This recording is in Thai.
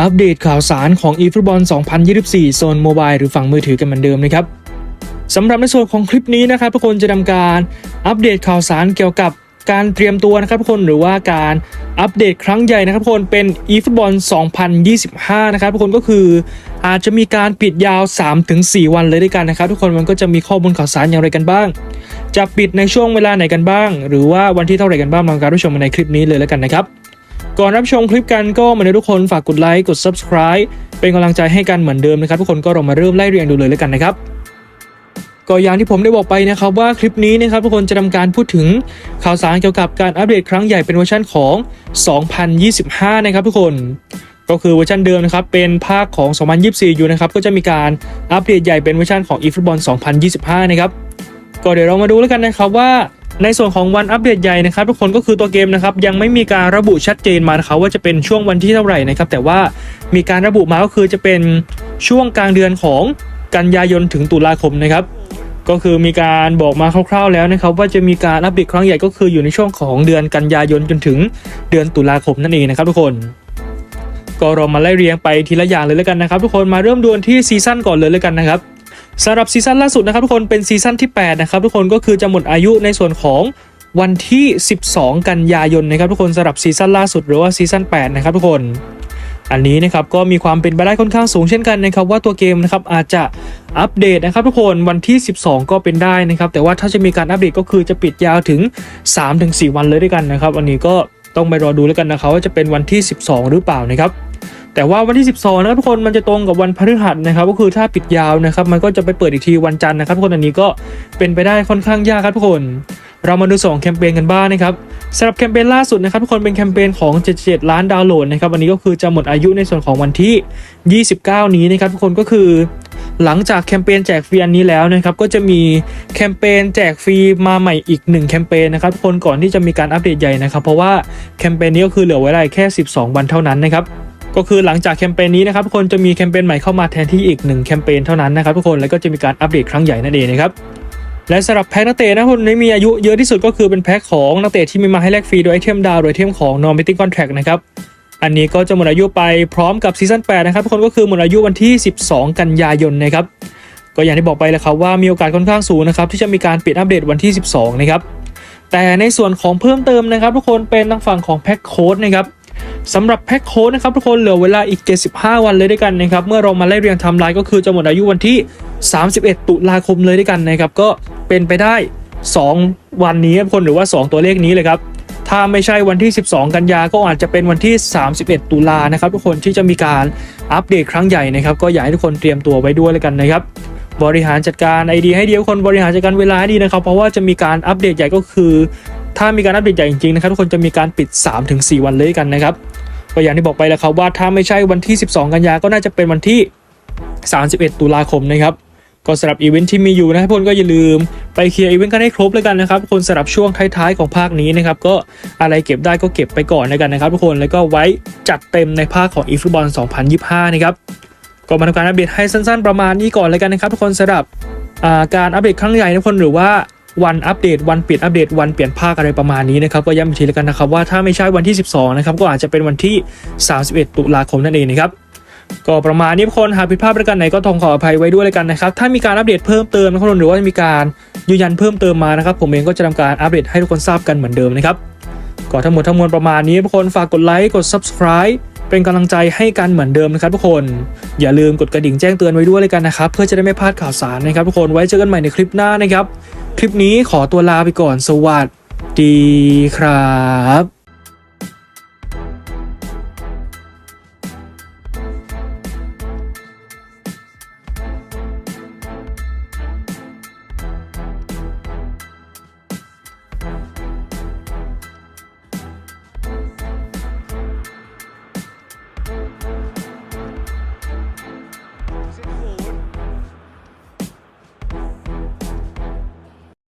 อัปเดตข่าวสารของ eFootball 2024 โซนโมบายหรือฝั่งมือถือกันเหมือนเดิมนะครับสำหรับในส่วนของคลิปนี้นะครับทุกคนจะทำการอัปเดตข่าวสารเกี่ยวกับการเตรียมตัวนะครับทุกคนหรือว่าการอัปเดตครั้งใหญ่นะครับทุกคนเป็น eFootball 2025 นะครับทุกคนก็คืออาจจะมีการปิดยาว 3-4 วันเลยด้วยกันนะครับ ทุกคนมันก็จะมีข้อมูลข่าวสารอย่างไรกันบ้าง จะปิดในช่วงเวลาไหนกันบ้าง หรือว่าวันที่เท่าไหร่กันบ้างมาการรับชมในคลิปนี้เลยแล้วกันนะครับ ก่อนรับชมคลิปกันก็มาเลยทุกคนฝากกดไลค์กด subscribe เป็นกำลังใจให้กันเหมือนเดิมนะครับทุกคนก็เรามาเริ่มไล่เรียงดูเลยแล้วกันนะครับก็อย่างที่ผมได้บอกไปนะครับว่าคลิปนี้นะครับทุกคนจะทำการพูดถึงข่าวสารเกี่ยวกับการอัปเดตครั้งใหญ่เป็นเวอร์ชันของ 2025 นะครับทุกคนก็คือเวอร์ชันเดิมนะครับเป็นภาคของ 2024 อยู่นะครับก็จะมีการอัปเดตใหญ่เป็นเวอร์ชันของ eFootball 2025 นะครับก็เดี๋ยวเรามาดูแล้วกันนะครับว่า ในส่วนของวันอัปเดตใหญ่นะครับทุกคนก็คือตัวเกมนะครับยังไม่มีการระบุชัดเจนมานะครับว่าจะเป็นช่วงวันที่เท่าไหร่นะครับแต่ว่ามีการระบุมาก็คือจะเป็นช่วงกลางเดือนของกันยายนถึงตุลาคมนะครับก็คือมีการบอกมาคร่าวๆแล้วนะครับว่าจะมีการอัปเดตครั้งใหญ่ก็คืออยู่ในช่วงของเดือนกันยายนจนถึงเดือนตุลาคมนั่นเองนะครับทุกคน ก็เรามาไล่เรียงไปทีละอย่างเลยแล้วกันนะครับ ทุกคนมาเริ่มดูนที่ซีซั่นก่อนเลยแล้วกันนะครับ สำหรับซีซั่นล่าสุดนะครับทุกคนเป็นซีซั่นที่ 8 นะครับทุกคนก็คือจะหมดอายุในส่วนของวันที่ 12 กันยายนนะครับทุกคนสำหรับซีซั่นล่าสุดหรือว่าซีซั่น8 นะครับทุกคนอันนี้นะครับก็มีความเป็นไปได้ค่อนข้างสูงเช่นกันนะครับว่าตัวเกมนะครับอาจจะอัปเดตนะครับทุกคนวันที่ 12 ก็เป็นได้นะครับแต่ว่าถ้าจะมีการอัปเดตก็คือจะปิดยาวถึง 3-4 วันเลยด้วยกันนะครับอันนี้ก็ต้องไปรอดูแล้วกันนะครับว่าจะเป็นวันที่ 12 หรือเปล่านะครับ แต่ว่าวันที่ 12 นะครับทุกคนมันจะตรงกับวันพฤหัสนะครับ ก็คือถ้าปิดยาวนะครับ มันก็จะไปเปิดอีกทีวันจันทร์นะครับทุกคนอันนี้ก็เป็นไปได้ค่อนข้างยากครับทุกคนเรามาดูสองแคมเปญกันบ้างนะครับสำหรับแคมเปญล่าสุดนะครับทุกคนเป็นแคมเปญของ 77 ล้านดาวน์โหลดนะครับอันนี้ก็คือจะหมดอายุในส่วนของวันที่ 29 นี้นะครับทุกคนก็คือ หลังจากแคมเปญแจกฟรีอันนี้แล้วนะครับก็จะมีแคมเปญแจกฟรีมาใหม่อีก 1 แคมเปญนะครับทุกคนก่อนที่จะมีการอัปเดตใหญ่นะครับเพราะว่าแคมเปญนี้ก็คือเหลือไว้ได้แค่ 12 วันเท่านั้นนะครับ ก็คือหลังจากแคมเปญนี้นะครับทุกคนจะมีแคมเปญใหม่เข้ามาแทนที่อีก1แคมเปญเท่านั้นนะครับทุกคนแล้วก็จะมีการอัปเดตครั้งใหญ่นั่นเองนะครับและสำหรับแพ็คนักเตะนะคนนี้มีอายุเยอะที่สุดก็คือเป็นแพ็คของนักเตะที่มีมาให้แลกฟรีโดยไอเทมดาวโดยไอเทมของ non betting contract นะครับอันนี้ก็จะหมดอายุไปพร้อมกับซีซั่น8นะครับทุกคนก็คือหมดอายุวันที่ 12 กันยายนนะครับก็อย่างที่บอกไปแล้วครับว่ามีโอกาสค่อนข้างสูงนะครับที่จะมีการปิดอัปเดตวันที่ 12 นะครับแต่ในส่วนของเพิ่มเติมนะครับ ทุกคนเป็นทางฝั่งของแพ็คโค้ดนะครับ สำหรับแพ็คโค้ดนะครับทุกคนเหลือเวลาอีก 75 วันเลยด้วยกันนะครับเมื่อเรามาไล่เรียงไทม์ไลน์ก็คือจะหมดอายุวันที่ 31 ตุลาคมเลยด้วยกันนะครับก็เป็นไปได้ 2 วันนี้ครับทุกคนหรือว่า 2 ตัวเลขนี้เลยครับถ้าไม่ใช่วันที่ 12 กันยาก็อาจจะเป็นวันที่ 31 ตุลานะครับทุกคนที่จะมีการอัปเดตครั้งใหญ่นะครับก็อยากให้ทุกคนเตรียมตัวไว้ด้วยเลยกันนะครับบริหารจัดการไอเดียให้ดีทุกคนบริหารจัดการเวลาให้ดีนะครับ เพราะว่าจะมีการอัปเดตใหญ่ก็คือ ถ้ามีการอัปเดตใหญ่จริงๆนะครับทุกคนจะมีการปิด 3-4 วันเลยกันนะครับก็อย่างที่บอกไปแล้วครับว่าถ้าไม่ใช่วันที่ 12 กันยาก็น่าจะเป็นวันที่ 31 ตุลาคมนะครับก็สำหรับอีเวนท์ที่มีอยู่นะครับทุกคนก็อย่าลืมไปเคลียร์อีเวนต์กันให้ครบเลยกันนะครับคนสำหรับช่วงท้ายๆของภาคนี้นะครับก็อะไรเก็บได้ก็เก็บไปก่อนแล้วกันนะครับทุกคนแล้วก็ไว้จัดเต็มในภาคของ eFootball 2025 นะครับก็มาทำการอัปเดตให้สั้นๆประมาณนี้ก่อนเลยกันนะครับทุกคนสำหรับการอัปเดตครั้งใหญ่ทุกคนหรือว่า วันอัปเดตวันเปลี่ยนอัปเดตวันเปลี่ยนภาคอะไรประมาณนี้นะครับก็ย้ำอีกทีแล้วกันนะครับว่าถ้าไม่ใช่วันที่ 12นะครับก็อาจจะเป็นวันที่ 31 ตุลาคมนั่นเองนะครับก็ประมาณนี้คนหากผิดพลาดประการไหนก็ต้องขออภัยไว้ด้วยเลยกันนะครับถ้ามีการอัปเดตเพิ่มเติมนะครับหรือว่ามีการยืนยันเพิ่มเติมมานะครับผมเองก็จะทำการอัปเดตให้ทุกคนทราบกันเหมือนเดิมนะครับก็ทั้งหมดทั้งมวลประมาณนี้ทุกคนฝากกดไลค์กด subscribe เป็นกำลังใจให้กันเหมือนเดิมนะครับทุกคน อย่าลืมกดกระดิ่งแจ้งเตือนไว้ด้วยเลยกันนะครับเพื่อจะได้ไม่พลาดข่าวสารนะครับทุกคนไว้เจอกันใหม่ในคลิปหน้านะครับ คลิปนี้ขอตัวลาไปก่อนสวัสดีครับ